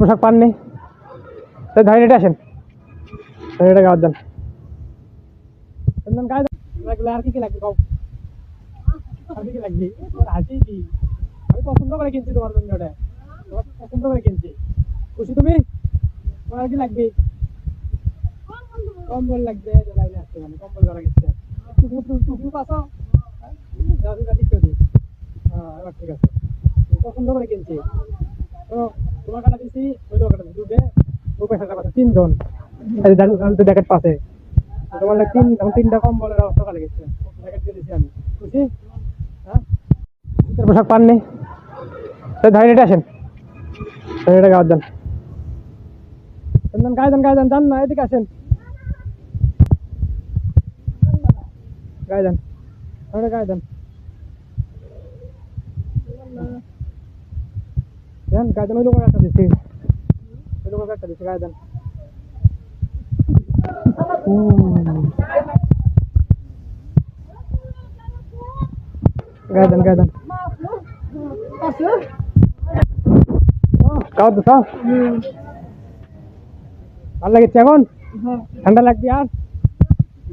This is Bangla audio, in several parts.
পোশাক পাননি? তো ধরেন এটা আসেন। ধরেন এটা গাওয়ার আর কি কি লাগবে কও? আর কি কি লাগবে? হাসি কি? আমি পছন্দ করে কিনছি তোমার পছন্দ করে কিনছি। খুশি তুমি? তোমার কি লাগবে? কম্বল লাগবে লাইনে আসছে মানে কম্বল করা গেছে। টুকু দিই হ্যাঁ এবার ঠিক আছে। পছন্দ করে কিনছি। তো তোমার কাটা দিছি, ওই লোক কাটা তিনটা কম্বলের অবস্থা করে গেছে জ্যাকেট দিয়ে দিছি আমি। খুশি? হ্যাঁ? পোশাক পাননি এটা আসেন। ধরেন এটা গাওয়ার যান গায়ে দেন গায়ে দেন যান না, এদিকে আসেন। গায়ে ধরে গায়ে দেন গায়ে দেন ওই লোকের একটা দিচ্ছি ওই লোকের একটা দিচ্ছি গায়ে দেন গায়ে দেন গায়ে দেন কাও তো সাও ভালো লাগছে এখন ঠান্ডা লাগবে আর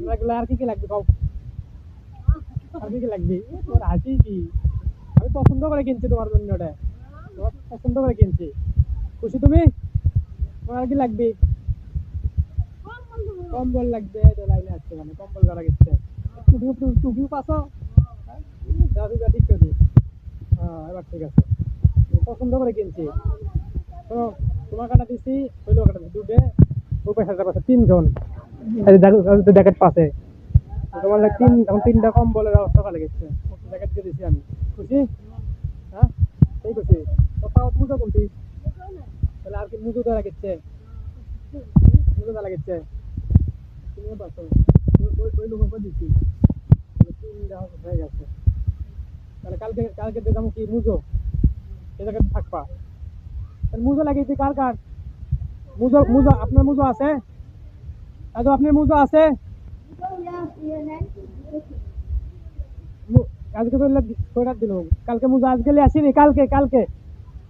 লাগলে আর কি কি লাগবে কাউ আর কি কি লাগবে তোর হাসি কি আমি পছন্দ করে কিনছি তোমার জন্য ওটা তোমার পছন্দ করে কিনছি। খুশি তুমি? তোমার কি লাগবে? কম্বল লাগবে লাইনে আসছে মানে কম্বল করা গেছে। টুপি টুপি টুপি দাদুটা ঠিক করে হ্যাঁ এবার ঠিক আছে। পছন্দ করে কিনছি। তো তোমার কাটা দিছি ওই লোক কাটা দিছি, দুটো। রুপে হাজার পাশে তিনজন। জ্যাকেট পাশে। তোমার তিন এখন তিনটা কম্বলের অবস্থা করে গেছে। জ্যাকেট দিয়ে দিছি আমি। খুশি? হ্যাঁ সেই খুশি তো পাও পুজো কোনটি? তাহলে আর কি মুজো দেওয়া লাগছে। মুজো দেওয়া লাগছে। তুমি পাচ্ছ ওই ওই লোক দিচ্ছি তিনটা হয়ে গেছে। তাহলে কালকে কালকে দেখলাম কি মুজো? এ জায়গায় থাকবা। তাহলে মুজো লাগিয়েছি কার কার? মুজো মুজো আপনার মুজো আছে? দাদু আপনার মুজো আছে? মু- আজকে তো সোয়েটার দিল কালকে মুজো আজকে আসিনি কালকে কালকে।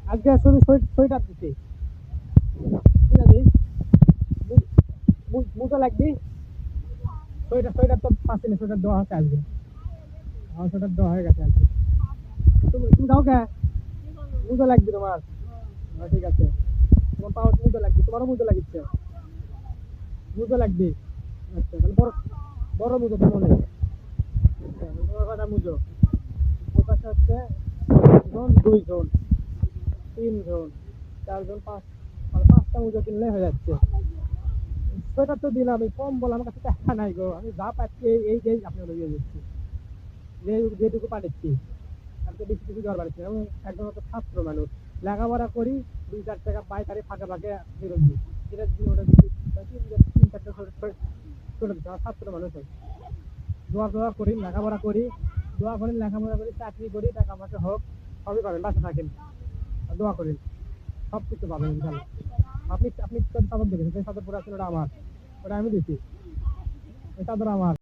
আজকে শুধু সোয়েট- সোয়েটার আছে মু- মু- লাগবি। সোয়েটার সোয়েটার তো পাচ্ছি না সোয়েটার দেওয়া হচ্ছে আজকে। আমার সোয়েটার দেওয়া হয়ে গেছে আজকে। তুমি তুমি দাও কে? মুজো লাগবে তোমার। হ্যাঁ, ঠিক আছে। তোমার পাওয়ার মুজো লাগবে তোমারও মুজো লাগিচ্ছে। মুজো লাগবে। আচ্ছা তাহলে বড় বড় মুজো তো মনে আচ্ছা কটা মুজো। পাশে হচ্ছে জন দুই জন তিন জন চারজন, পাঁচ মানে পাঁচটা মুজো কিনলে হয়ে যাচ্ছে। সোয়েটার তো দিলাম আমি কম বলে আমার কাছে টাকা নাই গো। আমি যা পাচ্ছি, এই এই যে আপনার লইয়ে যাচ্ছি। যে, যেটুকু পাঠাচ্ছি আমি তো বেশি কিছু দেওয়ার পারছি না। আমি একদম একটা ছাত্র মানুষ। লেখাপড়া করি, দুই চার টাকা পাই, তারই ফাঁকে ফাঁকে ফেরত দিই। এটা দিই ওটা তিন চার- চারটা ছোট ছোট- ছাত্র মানুষ হয় দোয়া দোয়া করি, লেখাপড়া করি দোয়া করেন, লেখাপড়া করি চাকরি করি, টাকা পয়সা হোক, সবই করেন বাসা থাকেন। দোয়া করেন সব কিছু পাবেন ইনশাল্লাহ। আপনি আপনি চাদর দেখেন সেই চাদর পরে আসলে ওটা আমার, ওটা আমি দিচ্ছি ওই চাদর আমার।